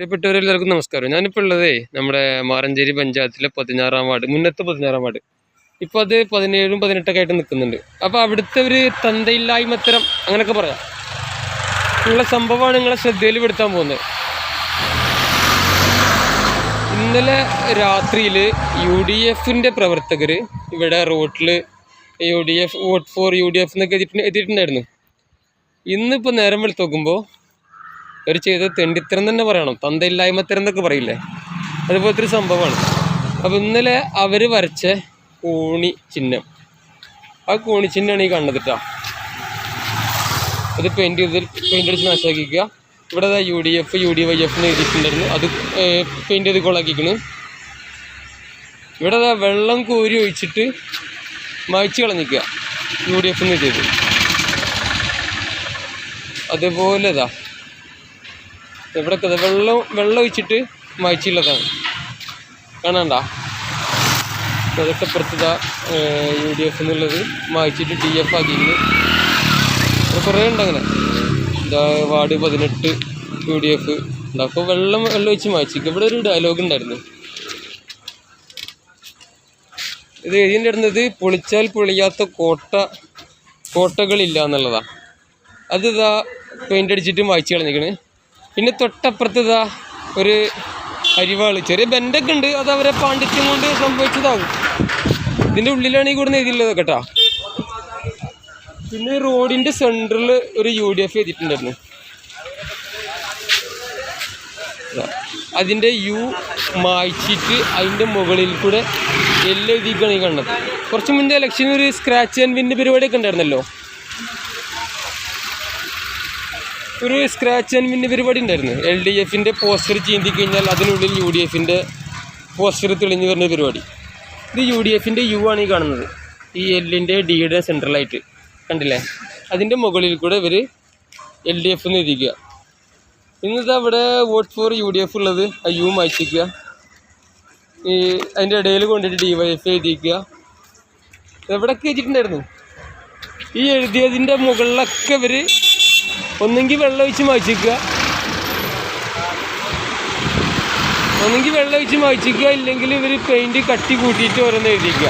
പ്രിയപ്പെട്ടവരെല്ലാവർക്കും നമസ്കാരം. ഞാനിപ്പോൾ ഉള്ളതേ നമ്മുടെ മാറഞ്ചേരി പഞ്ചായത്തിലെ പതിനാറാം വാർഡ് മുന്നത്തെ പതിനാറാം വാർഡ്. ഇപ്പോൾ അത് പതിനേഴും പതിനെട്ടൊക്കെ ആയിട്ട് നിൽക്കുന്നുണ്ട് അപ്പോൾ അവിടുത്തെ ഒരു തന്തയില്ലായ്മത്തരം അങ്ങനെയൊക്കെ പറയാം. ഉള്ള സംഭവമാണ് നിങ്ങളെ ശ്രദ്ധയിൽ പെടുത്താൻ പോകുന്നത്. ഇന്നലെ രാത്രിയിൽ യു ഡി എഫിന്റെ പ്രവർത്തകർ ഇവിടെ റോട്ടിൽ U D F vote for U D F എന്നൊക്കെ എത്തിയിട്ടുണ്ടായിരുന്നു ഇന്നിപ്പോൾ നേരം വെളുത്ത് നോക്കുമ്പോൾ അവർ ചെയ്ത് തെണ്ടിത്തരം തന്നെ പറയണം. തന്തയില്ലായ്മത്തരം എന്നൊക്കെ പറയില്ലേ? അതുപോലത്തെ ഒരു സംഭവമാണ്. അപ്പോൾ ഇന്നലെ അവർ വരച്ച കോണി ചിഹ്നം. ആ കോണി ചിഹ്നമാണ് ഈ കേട്ടോ. അത് പെയിന്റ് ചെയ്ത് പെയിന്റ് അടിച്ച് നാശാക്കിക്കുക ഇവിടെ U D F U D Y F എഴുതിയിട്ടുണ്ടായിരുന്നു. അത് പെയിന്റ് ചെയ്ത് കൊളാക്കിക്കണ്. ഇവിടെ വെള്ളം കോരി ഒഴിച്ചിട്ട് മായ്ച്ച് കളഞ്ഞിക്കുക. യു ഡി എഫ് എന്ന് എഴുതിയത്. അതുപോലെ ദാ വെള്ളം വെള്ളം ഒഴിച്ചിട്ട് മായ്ച്ചുള്ളതാണ് കാണണ്ട? അതൊക്കെ പ്രസ്തുത യു ഡി എഫ് എന്നുള്ളത് മായ്ച്ചിട്ട് ഡി എഫ് ആക്കിയിരുന്നു കുറേ ഉണ്ട് അങ്ങനെ. ഇതാ വാർഡ് പതിനെട്ട് യു ഡി എഫ് അപ്പോൾ വെള്ളം വെള്ളം ഒഴിച്ച് മായ്ച്ചിരിക്കും. ഇവിടെ ഒരു ഡയലോഗ് ഉണ്ടായിരുന്നു. ഇത് എഴുതിന്റെ ഇടുന്നത് പൊളിച്ചാൽ പൊളിയാത്ത കോട്ട കോട്ടകളില്ല എന്നുള്ളതാണ് അത് ഇതാ പെയിന്റ് അടിച്ചിട്ട് മായ്ച്ച് കളഞ്ഞിക്കണ് പിന്നെ തൊട്ടപ്പുറത്ത് ഇതാ ഒരു അരിവാൾ. ചെറിയ ബെൻഡൊക്കെ ഉണ്ട്. അത് അവരെ പാണ്ഡിത്യം കൊണ്ട് സംഭവിച്ചതാകും ഇതിന്റെ ഉള്ളിലാണ് ഈ കൂടുന്ന എഴുതിയുള്ളത് കേട്ടോ. പിന്നെ റോഡിന്റെ സെന്ററിൽ ഒരു യു ഡി എഫ് എഴുതിയിട്ടുണ്ടായിരുന്നു. അതിന്റെ യു മായ്ച്ചിട്ട് അതിന്റെ മുകളിൽ കൂടെ എല്ലാം എഴുതിക്കാണ് ഈ കണ്ടത് കുറച്ച് മുന്നേ ഇലക്ഷൻ ഒരു സ്ക്രാച്ച് ആൻഡ് വിന്റെ പരിപാടിയൊക്കെ ഉണ്ടായിരുന്നല്ലോ. ഒരു സ്ക്രാച്ച് ആൻഡ് വിന്റെ പരിപാടി ഉണ്ടായിരുന്നു. എൽ ഡി എഫിന്റെ പോസ്റ്റർ ചീന്തി കഴിഞ്ഞാൽ അതിനുള്ളിൽ യു ഡി എഫിന്റെ പോസ്റ്റർ തെളിഞ്ഞു വരുന്ന പരിപാടി. ഇത് യു ഡി എഫിന്റെ യു ആണ് ഈ കാണുന്നത്. ഈ എല്ലിന്റെ ഡിയുടെ സെൻട്രലായിട്ട് കണ്ടില്ലേ? അതിന്റെ മുകളിൽ കൂടെ ഇവർ എൽ ഡി എഫ് എന്ന് എഴുതിക്കുക. ഇന്നത്തെ അവിടെ vote for U D F ഉള്ളത് ആ യു മായ്ച്ചിക്കുക. ഈ അതിന്റെ ഇടയിൽ കൊണ്ടിട്ട് ഡി വൈ എഫ് എഴുതിക്കുക. എവിടെയൊക്കെ എഴുതിയിട്ടുണ്ടായിരുന്നു? ഈ എഴുതിയതിന്റെ മുകളിലൊക്കെ ഇവർ ഒന്നെങ്കിൽ വെള്ളമൊഴിച്ച് മായ്ച്ചിക്കുക ഒന്നെങ്കിൽ വെള്ളമൊഴിച്ച് മായ്ച്ചിക്കുക ഇല്ലെങ്കിൽ ഇവർ പെയിന്റ് കട്ടി കൂട്ടിയിട്ട് ഓരോന്ന് എഴുതിക്കുക?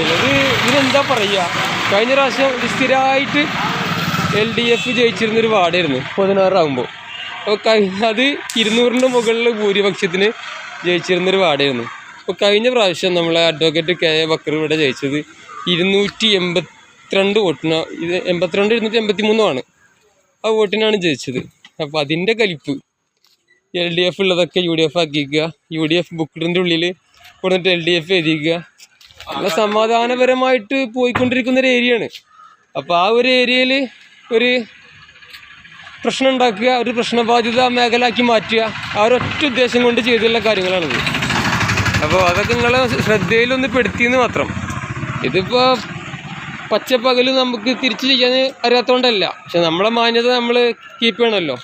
ഇത് ഇതിനെന്താ പറയുക? കഴിഞ്ഞ പ്രാവശ്യം ഇത് സ്ഥിരമായിട്ട് എൽ ഡി എഫ് ജയിച്ചിരുന്നൊരു വാർഡായിരുന്നു. പതിനാറാകുമ്പോൾ അപ്പോൾ കഴിഞ്ഞ അത് ഇരുന്നൂറിന്റെ മുകളിൽ ഭൂരിപക്ഷത്തിന് ജയിച്ചിരുന്നൊരു വാർഡായിരുന്നു. അപ്പോൾ കഴിഞ്ഞ പ്രാവശ്യം നമ്മളെ അഡ്വക്കേറ്റ് കെ എ ബക്കർ ഇവിടെ ജയിച്ചത് ഇരുന്നൂറ്റി എൺപത്തിരണ്ട് വോട്ടിന് ഇത് എൺപത്തിരണ്ട് ഇരുന്നൂറ്റി എൺപത്തി മൂന്നുമാണ് ആ വോട്ടിനാണ് ജയിച്ചത്. അപ്പോൾ അതിന്റെ കലിപ്പ് എൽ ഡി എഫ് ഉള്ളതൊക്കെ യു ഡി എഫ് ആക്കിക്കുക. യു ഡി എഫ് ബുക്കിന്റെ ഉള്ളിൽ കൊടുത്തിട്ട് എൽ ഡി എഫ് എഴുതിക്കുക. നല്ല സമാധാനപരമായിട്ട് പോയിക്കൊണ്ടിരിക്കുന്ന ഒരു ഏരിയയാണ് അപ്പോൾ ആ ഒരു ഏരിയയിൽ ഒരു പ്രശ്നം ഉണ്ടാക്കുക ഒരു പ്രശ്നബാധിത മേഖലയാക്കി മാറ്റുക. ആ ഒരൊറ്റ ഉദ്ദേശം കൊണ്ട് ചെയ്തിട്ടുള്ള കാര്യങ്ങളാണിത്. അപ്പോൾ അതൊക്കെ നിങ്ങളെ ശ്രദ്ധയിലൊന്ന് പെടുത്തിയെന്ന് മാത്രം. ഇതിപ്പോൾ പച്ചപ്പകൽ നമുക്ക് തിരിച്ചു ചെയ്യാൻ അറിയാത്തതുകൊണ്ടല്ല പക്ഷെ നമ്മളെ മാന്യത നമ്മൾ കീപ്പ് ചെയ്യണമല്ലോ.